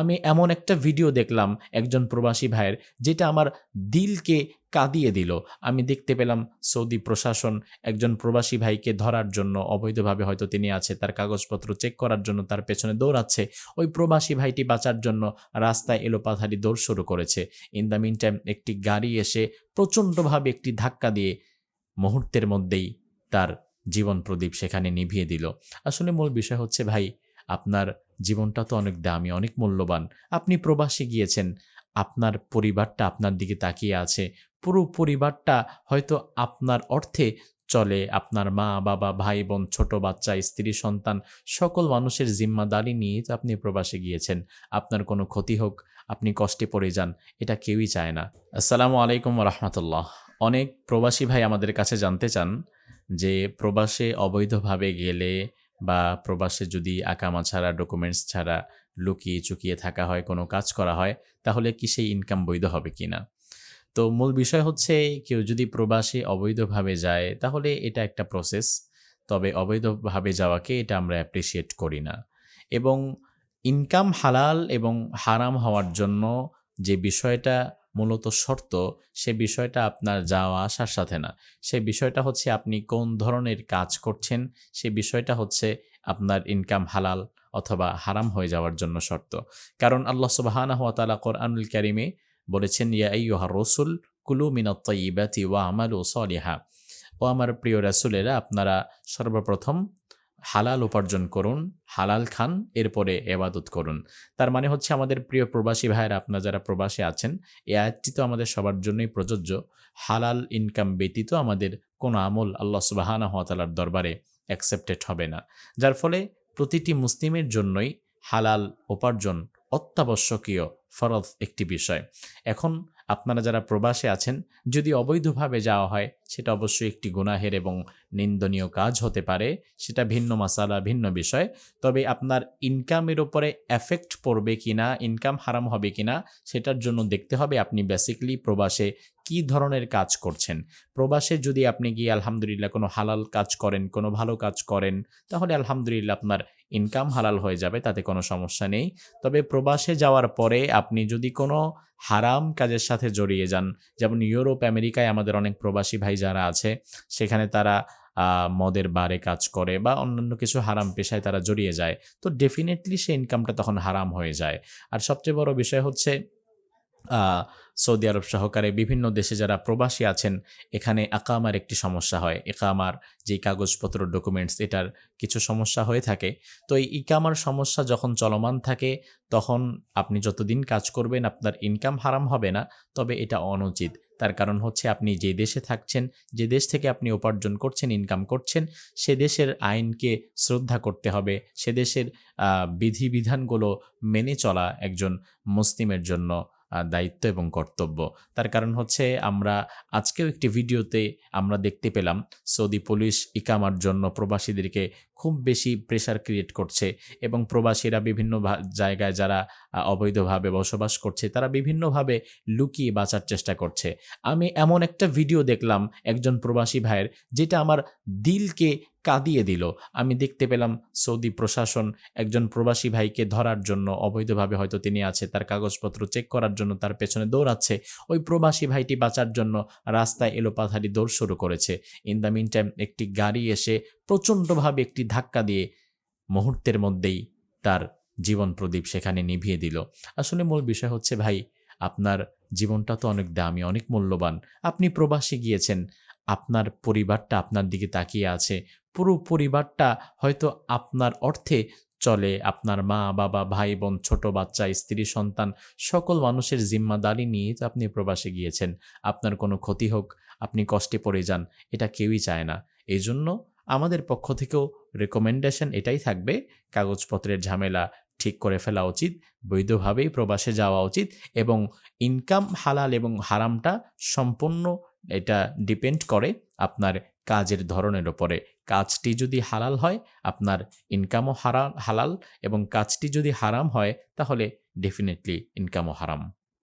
আমি এমন একটা ভিডিও দেখলাম একজন প্রবাসী ভাইয়ের, যেটা আমার দিলকে কাঁদিয়ে দিল। আমি দেখতে পেলাম সৌদি প্রশাসন একজন প্রবাসী ভাইকে ধরার জন্য, অবৈধভাবে হয়তো তিনি আছে, তার কাগজপত্র চেক করার জন্য তার পেছনে দৌড়াচ্ছে। ওই প্রবাসী ভাইটি বাঁচার জন্য রাস্তায় এলোপাথারি দৌড় শুরু করেছে। ইন দ্য মিন টাইম একটি গাড়ি এসে প্রচণ্ডভাবে একটি ধাক্কা দিয়ে মুহূর্তের মধ্যেই তার জীবন প্রদীপ সেখানে নিভিয়ে দিল। আসলে মূল বিষয় হচ্ছে, ভাই আপনার জীবনটা তো অনেক দামি, অনেক মূল্যবান। আপনি প্রবাসে গিয়েছেন, আপনার পরিবারটা আপনার দিকে তাকিয়ে আছে। পুরো পরিবারটা হয়তো আপনার অর্থে চলে, আপনার মা, বাবা, ভাই, বোন, ছোট বাচ্চা, স্ত্রী, সন্তান, সকল মানুষের জিম্মাদারি নিয়ে তো আপনি প্রবাসে গিয়েছেন। আপনার কোনো ক্ষতি হোক, আপনি কষ্টে পড়ে যান, এটা কেউই চায় না। আসসালামু আলাইকুম রহমতুল্লাহ। অনেক প্রবাসী ভাই আমাদের কাছে জানতে চান যে, প্রবাসে অবৈধভাবে গেলে বা প্রবাসে যদি আকামা ছাড়া ডকুমেন্টস ছাড়া লুকিয়ে চুকিয়ে থাকা হয়, কোনো কাজ করা হয়, তাহলে কি সেই ইনকাম বৈধ হবে কি না? তো মূল বিষয় হচ্ছে, কেউ যদি প্রবাসে অবৈধভাবে যায়, তাহলে এটা একটা প্রসেস তবে অবৈধভাবে যাওয়াকে এটা আমরা অ্যাপ্রিসিয়েট করি না। এবং ইনকাম হালাল এবং হারাম হওয়ার জন্য যে বিষয়টা মূলত শর্ত সে বিষয়টা আপনার যাওয়া আসার সাথে না। সে বিষয়টা হচ্ছে আপনি কোন ধরনের কাজ করছেন, সে বিষয়টা হচ্ছে আপনার ইনকাম হালাল অথবা হারাম হয়ে যাওয়ার জন্য শর্ত। কারণ আল্লাহ সুবাহানা হাত তালা কোরআনুল কারিমে বলেছেন, ইয়া ইয়ুহা রসুল, কুলু মিনত তৈবাতি ওয়া আমাল ও সলিহা। ও আমার প্রিয় রাসুলেরা, আপনারা সর্বপ্রথম হালাল উপার্জন করুন, হালাল খান, এরপরে এবাদত করুন। তার মানে হচ্ছে আমাদের প্রিয় প্রবাসী ভাইয়েরা, আপনারা যারা প্রবাসী আছেন এই আয়াতটি তো আমাদের সবার জন্যই প্রযোজ্য। হালাল ইনকাম ব্যতীত আমাদের কোনো আমল আল্লাহ সুবাহানা হতালার দরবারে অ্যাকসেপ্টেড হবে না। যার ফলে প্রতিটি মুসলিমের জন্যই হালাল উপার্জন অত্যাবশ্যকীয় ফরজ একটি বিষয়। এখন আপনারা যারা প্রবাসে আছেন, যদি অবৈধভাবে যাওয়া হয়, সেটা অবশ্যই একটি গুনাহের এবং নিন্দনীয় কাজ হতে পারে। সেটা ভিন্ন মশালা ভিন্ন বিষয়। তবে আপনার ইনকামের ওপরে এফেক্ট পড়বে কিনা ইনকাম হারাম হবে কি না সেটার জন্য দেখতে হবে। আপনি বেসিকলি প্রবাসে কি ধরনের কাজ করছেন? প্রবাসে যদি আপনি গিয়ে আলহামদুলিল্লাহ কোনো হালাল কাজ করেন, কোনো ভালো কাজ করেন, তাহলে আলহামদুলিল্লাহ আপনার ইনকাম হালাল হয়ে যাবে, তাতে কোনো সমস্যা নেই। তবে প্রবাসে যাওয়ার পরে আপনি যদি কোনো হারাম কাজের সাথে জড়িয়ে যান, যেমন ইউরোপ, আমেরিকায় আমাদের অনেক প্রবাসী ভাই যারা আছে, সেখানে তারা মদের বারে কাজ করে বা অন্যান্য কিছু হারাম পেশায় তারা জড়িয়ে যায়, তো ডেফিনেটলি সে ইনকামটা তখন হারাম হয়ে যায়। আর সবচেয়ে বড় বিষয় হচ্ছে সৌদি আরব সহকারে বিভিন্ন দেশে যারা প্রবাসী আছেন, এখানে একামার একটি সমস্যা হয়। একামার যেই কাগজপত্র ডকুমেন্টস এটার কিছু সমস্যা হয়ে থাকে। তো এই ইকামার সমস্যা যখন চলমান থাকে, তখন আপনি যতদিন কাজ করবেন, আপনার ইনকাম হারাম হবে না। তবে এটা অনুচিত। তার কারণ হচ্ছে আপনি যে দেশে থাকছেন, যে দেশ থেকে আপনি উপার্জন করছেন ইনকাম করছেন, সে দেশের আইনকে শ্রদ্ধা করতে হবে। সে দেশের বিধিবিধানগুলো মেনে চলা একজন মুসলিমের জন্য। দায়িত্ব এবং কর্তব্য। তার কারণ হচ্ছে আমরা আজকেও একটি ভিডিওতে আমরা দেখতে পেলাম সৌদি পুলিশ ইকামার জন্য প্রবাসীদেরকে খুব বেশি প্রেশার ক্রিয়েট করছে এবং প্রবাসীরা বিভিন্ন জায়গায় যারা অবৈধভাবে বসবাস করছে তারা বিভিন্নভাবে লুকিয়ে বাঁচার চেষ্টা করছে। আমি এমন একটা ভিডিও দেখলাম একজন প্রবাসী ভাইয়ের, যেটা আমার দিলকে কাঁদিয়ে দিল। আমি দেখতে পেলাম সৌদি প্রশাসন একজন প্রবাসী ভাইকে ধরার জন্য, অবৈধভাবে হয়তো তিনি আছে, তার কাগজপত্র চেক করার জন্য তার পেছনে দৌড়াচ্ছে। ওই প্রবাসী ভাইটি বাঁচার জন্য রাস্তায় এলোপাথারি দৌড় শুরু করেছে। ইন দ্য মিন টাইম একটি গাড়ি এসে প্রচণ্ডভাবে একটি ধাক্কা দিয়ে মুহূর্তের মধ্যেই তার জীবন প্রদীপ সেখানে নিভিয়ে দিল। আসলে মূল বিষয় হচ্ছে, ভাই, আপনার জীবনটা তো অনেক দামি, অনেক মূল্যবান। আপনি প্রবাসী গিয়েছেন, আপনার পরিবারটা আপনার দিকে তাকিয়ে আছে পুরো পরিবারটা হয়তো আপনার অর্থে চলে। আপনার মা, বাবা, ভাই, বোন, ছোট বাচ্চা, স্ত্রী, সন্তান, সকল মানুষের জিম্মাদারি নিয়ে তো আপনি প্রবাসে গিয়েছেন। আপনার কোনো ক্ষতি হোক, আপনি কষ্টে পড়ে যান, এটা কেউই চায় না। এই জন্য আমাদের পক্ষ থেকেও রেকমেন্ডেশন এটাই থাকবে, কাগজপত্রের ঝামেলা ঠিক করে ফেলা উচিত, বৈধভাবেই প্রবাসে যাওয়া উচিত এবং ইনকাম হালাল এবং হারামটা সম্পূর্ণ এটা ডিপেন্ড করে আপনার কাজের ধরনের ওপরে কাজটি যদি হালাল হয়, আপনার ইনকামও হারা, হালাল এবং কাজটি যদি হারাম হয়, তাহলে ডেফিনেটলি ইনকামও হারাম।